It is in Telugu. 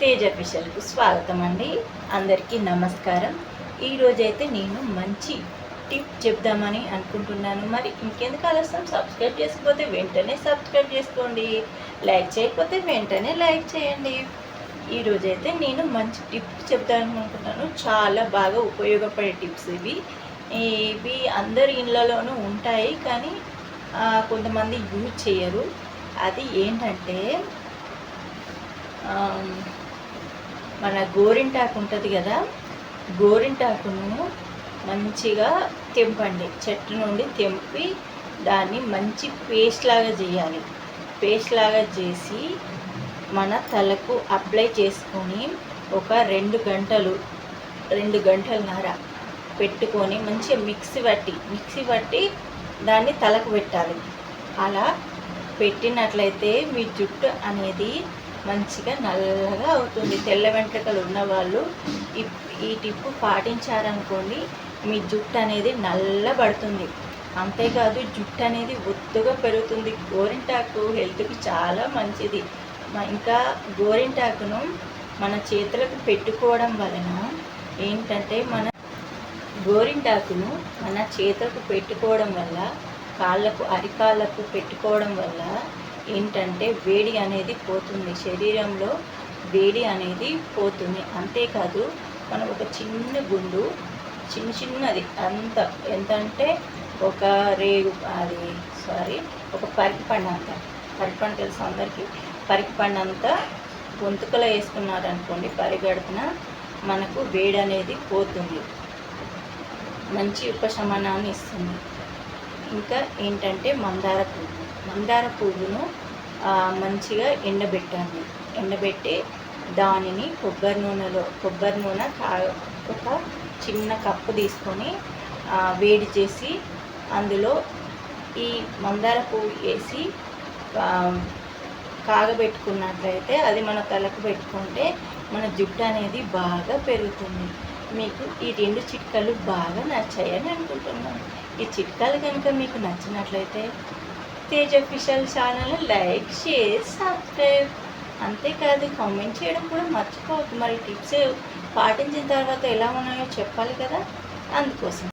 తేజ ఫిషల్కు స్వాగతం అండి అందరికీ నమస్కారం. ఈరోజైతే నేను మంచి టిప్ చెప్దామని అనుకుంటున్నాను. మరి ఇంకెందుకు ఆలస్యం? సబ్స్క్రైబ్ చేసుకపోతే వెంటనే సబ్స్క్రైబ్ చేసుకోండి. లైక్ చేయకపోతే వెంటనే లైక్ చేయండి. ఈరోజైతే నేను మంచి టిప్ చెప్దామని అనుకుంటున్నాను. చాలా బాగా ఉపయోగపడే టిప్స్ ఇవి. ఇవి అందరి ఇళ్ళలోనూ ఉంటాయి కానీ కొంతమంది యూజ్ చేయరు. అది ఏంటంటే మన గోరింటాకు ఉంటుంది కదా గోరింటాకును మంచిగా తెంపండి. చెట్టు నుండి తెంపి దాన్ని మంచి పేస్ట్ లాగా చేయాలి. పేస్ట్ లాగా చేసి మన తలకు అప్లై చేసుకొని ఒక రెండు గంటలు రెండు గంటలన్నర పెట్టుకొని మంచిగా మిక్సీ పట్టి మిక్సీ పట్టి దాన్ని తలకు పెట్టాలి. అలా పెట్టినట్లయితే మీ జుట్టు అనేది మంచిగా నల్లగా అవుతుంది. తెల్ల వెంట్రుకలు ఉన్నవాళ్ళు ఈ ఈ టిప్పు పాటించారనుకోండి మీ జుట్టు అనేది నల్లబడుతుంది అంతేకాదు జుట్టు అనేది ఒత్తుగా పెరుగుతుంది. గోరింటాకు హెల్త్కి చాలా మంచిది. ఇంకా గోరింటాకును మన చేతులకు పెట్టుకోవడం వలన ఏంటంటే మన గోరింటాకును మన చేతులకు పెట్టుకోవడం వల్ల కాళ్ళకు అరికాళ్ళకు పెట్టుకోవడం వల్ల ఏంటంటే వేడి అనేది పోతుంది. శరీరంలో వేడి అనేది పోతుంది. అంతేకాదు మనం ఒక చిన్న గుండు చిన్న చిన్నది అంత ఎంత అంటే ఒక రేగు అది సారీ ఒక పరికి పండు అంత పరికి పండు తెలుసు అందరికీ? పరికి పండు అంతా గొంతుకలో వేసుకున్నారనుకోండి పరిగడుపున మనకు వేడి అనేది పోతుంది. మంచి ఉపశమనాన్ని ఇస్తుంది. ఇంకా ఏంటంటే మందార పువ్వు. మందార పువ్వును మంచిగా ఎండబెట్టాలి. ఎండబెట్టి దానిని కొబ్బరి నూనెలో కొబ్బరి నూనె కా ఒక చిన్న కప్పు తీసుకొని వేడి చేసి అందులో ఈ మందార పువ్వు వేసి కాగబెట్టుకున్నట్లయితే అది మన తలకు పెట్టుకుంటే మన జుట్టు అనేది బాగా పెరుగుతుంది. మీకు ఈ రెండు చిట్కాలు బాగా నచ్చాయని అనుకుంటున్నాను. ఈ చిట్కాలు కనుక మీకు నచ్చినట్లయితే తేజ్ అఫీషియల్ ఛానల్ని లైక్ షేర్ సబ్స్క్రైబ్. అంతేకాదు కామెంట్ చేయడం కూడా మర్చిపోవద్దు. మరి టిప్స్ పాటించిన తర్వాత ఎలా ఉన్నాయో చెప్పాలి కదా? అందుకోసం.